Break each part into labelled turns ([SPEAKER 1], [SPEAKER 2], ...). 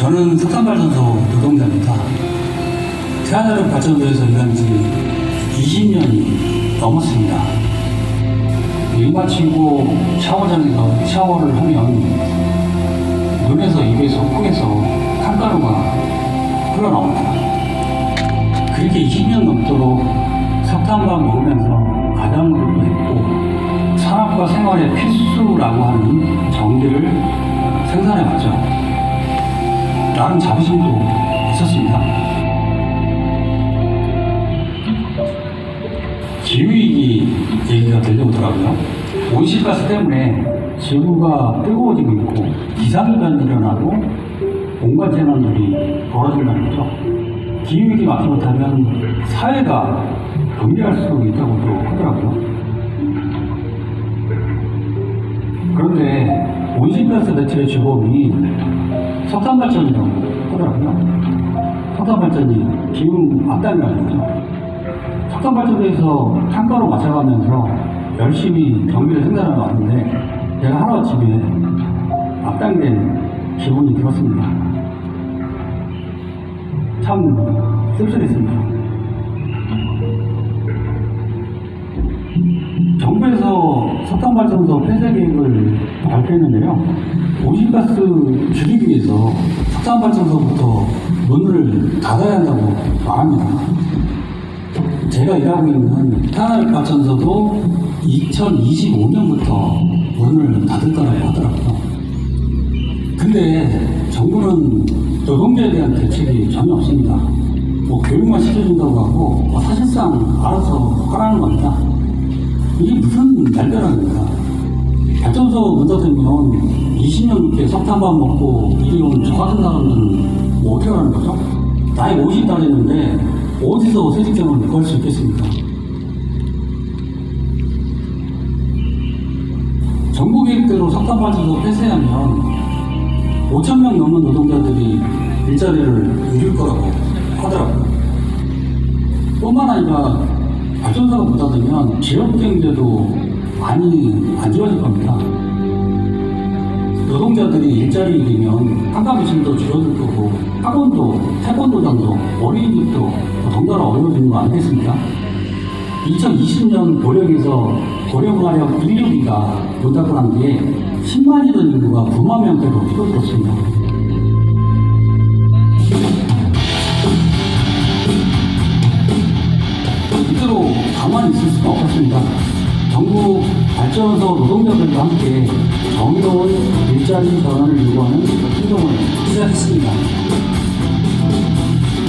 [SPEAKER 1] 저는 석탄발전소 노동자입니다. 태아자력 발전소에서 일한 지 20년이 넘었습니다. 일 마치고 샤워장에서 샤워를 하면 눈에서 입에서 코에서 탄가루가 흘러나옵니다. 그렇게 20년 넘도록 석탄밥 먹으면서 가장으로도 했고 산업과 생활의 필수라고 하는 전기를 생산해 왔죠. 나름 자부심도 있었습니다. 기후위기 얘기가 들려오더라고요. 온실가스 때문에 지구가 뜨거워지고 있고 기상이변이 일어나고 온갖 재난들이 벌어진다는 거죠. 기후위기 막지 못하면 사회가 붕괴할 수 있다고도 하더라고요. 그런데 온실가스 대체 주범이 석탄발전이라고 하더라고요. 석탄발전이 기후 악단이라는 거죠. 석탄발전소에서 탄가로 맞춰가면서 열심히 전기를 생산하러 왔는데 제가 하루아침에 악당된 기분이 들었습니다. 참 씁쓸했습니다. 석탄발전소 폐쇄 계획을 발표했는데요. 온실가스 줄이기 위해서 석탄발전소부터 문을 닫아야 한다고 말합니다. 제가 일하고 있는 태아날 발전소도 2025년부터 문을 닫을 거라고 하더라고요. 근데 정부는 노동자에 대한 대책이 전혀 없습니다. 뭐 교육만 시켜준다고 하고 뭐 사실상 알아서 하라는 겁니다. 이게 무슨 날벼락입니까? 발전소 문 닫으면 20년 넘게 석탄밥 먹고 이리 온저 같은 사람들은 뭐 어떻게 하라는 거죠? 나이 50 달했는데 어디서 새 직장을 구할 수 있겠습니까? 정부 계획대로 석탄발전소 폐쇄하면 5천 명 넘는 노동자들이 일자리를 잃을 거라고 하더라고요. 뿐만 아니라 발전소가 못 닫으면 지역 경제도 많이 안 좋아질 겁니다. 노동자들이 일자리 잃으면 한가미심도 줄어들 거고 학원도 태권도장도 어린이집도 덩달아 어려워지는 거 아니겠습니까? 2020년 고령에서 고령화력 1류기가 도착을 한 뒤에 10만이 된 인구가 9만 명대로 줄어들었습니다. 가만히 있을 수가 없었습니다. 정부 발전소 노동자들과 함께 정의로운 일자리 전환을 요구하는 행동을 시작했습니다.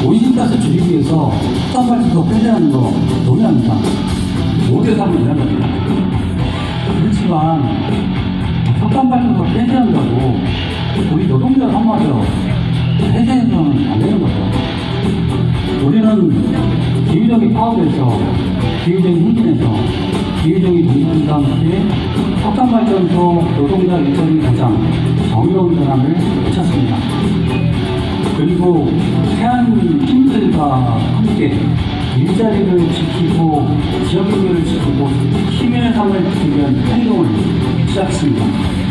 [SPEAKER 1] 온실가스 줄이기 위해서 석탄발전소 폐쇄하는 거 동의합니다. 5대 3을 이야기합니다. 그렇지만 석탄발전소 폐쇄한다고 우리 노동자 한마디로 폐쇄해서는 안 되는 거죠. 우리는 기후적인 파업에서 기후적인 행진에서 기후적인 민주주의와 함께 석탄발전소 노동자 일자리 보장 정의로운 전환을 외쳤습니다. 그리고 태안 팀들과 함께 일자리를 지키고 지역 경제를 지키고 시민의 삶을 위한 행동을 시작했습니다.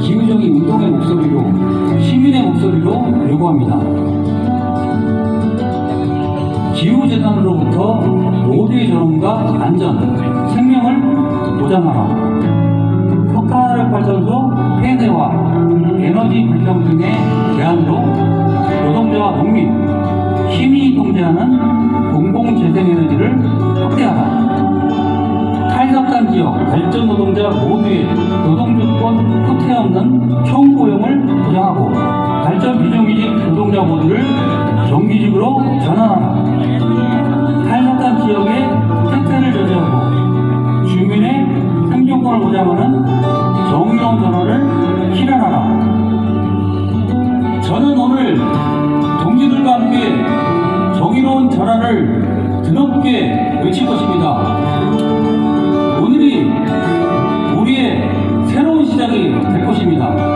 [SPEAKER 1] 기후적인 운동의 목소리로 시민의 목소리로 요구합니다. 기후재난으로부터 모두의 저럼과 안전, 생명을 보장하라. 석탄화력 발전소 폐쇄와 에너지 불평등의 대안으로 노동자와 농민, 힘이 동제하는 공공재생에너지를 확대하라. 탈석탄 지역 발전 노동자 모두의 노동조건 없는 총고형을 보장하고 발전 비정규직 노동자 모두를 정규직으로 전환하라. 탈석한 지역의 특혜를 저지하고 주민의 생존권을 보장하는 정의로운 변화를 실현하라. 저는 오늘 동지들과 함께 정의로운 전환을 드높게 외칠 것입니다. Come on.